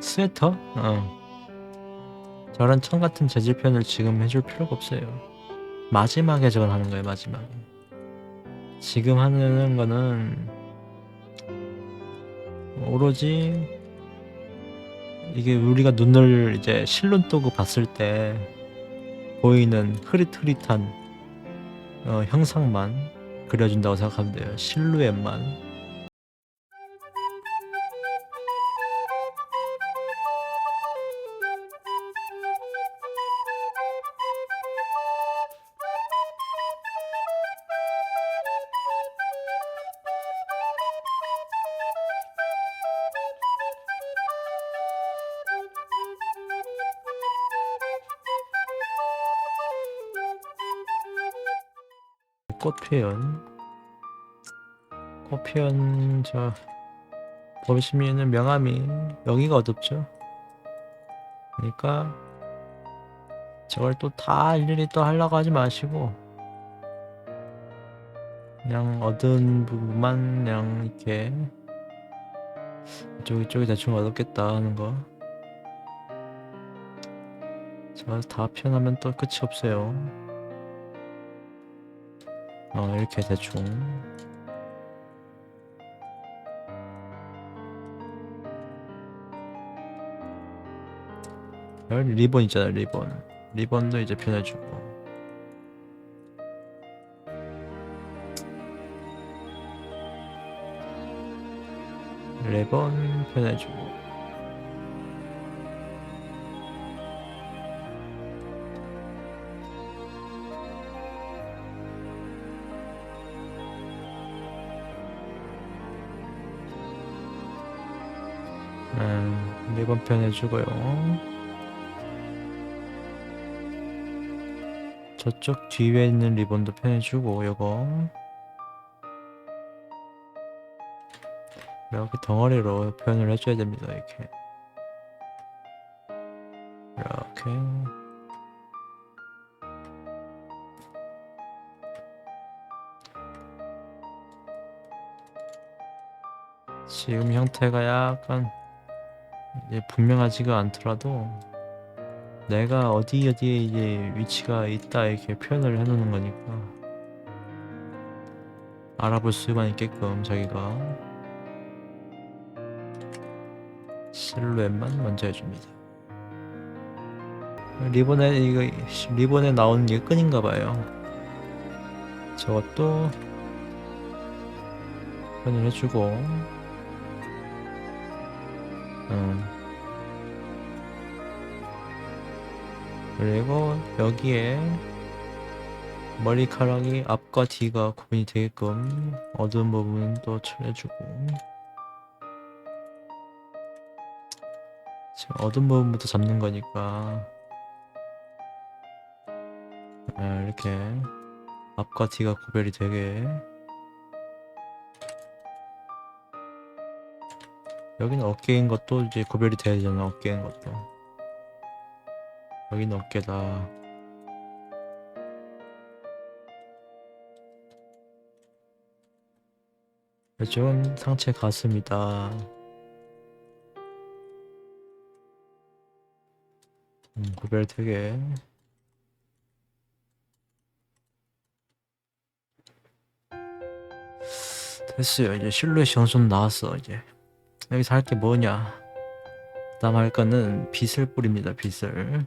스웨터? 어. 저런 천 같은 재질 표현을 지금 해줄 필요가 없어요. 마지막에 저건 하는 거예요, 마지막에. 지금 하는 거는 오로지 이게 우리가 눈을 이제 실눈 뜨고 봤을 때 보이는 흐릿흐릿한 어, 형상만 그려준다고 생각하면 돼요. 실루엣만. 꽃 표현. 꽃 표현 저 보시면은 명암이 여기가 어둡죠. 그러니까 저걸 또 다 일일이 또 하려고 하지 마시고 그냥 어두운 부분만 그냥 이렇게 이쪽 이쪽이 대충 어둡겠다 하는 거. 저걸 다 표현하면 또 끝이 없어요. 어 이렇게 대충. 리본 있잖아 리본. 리본도 이제 표현해주고. 리본 표현해주고 음, 리본 표현해주고요. 저쪽 뒤에 있는 리본도 표현해주고 요거. 이렇게 덩어리로 표현을 해줘야 됩니다 이렇게. 이렇게. 지금 형태가 약간 이제 분명하지가 않더라도 내가 어디 어디에 이제 위치가 있다 이렇게 표현을 해놓는 거니까 알아볼 수만 있게끔 자기가 실루엣만 먼저 해줍니다. 리본에 이거 리본에 나오는 게 끈인가 봐요. 저것도 표현을 해주고, 음. 그리고 여기에 머리카락이 앞과 뒤가 구분이 되게끔 어두운 부분은 또 칠해주고 지금 어두운 부분부터 잡는 거니까 아, 이렇게 앞과 뒤가 구별이 되게 여기는 어깨인 것도 이제 구별이 돼야 되잖아 어깨인 것도 여기는 어깨다. 이쪽은 상체 가슴이다. 음, 구별 되게. 됐어요. 이제 실루엣이 어느 정도 나왔어. 이제 여기서 할 게 뭐냐? 그다음 할 거는 빗을 뿌립니다. 빗을.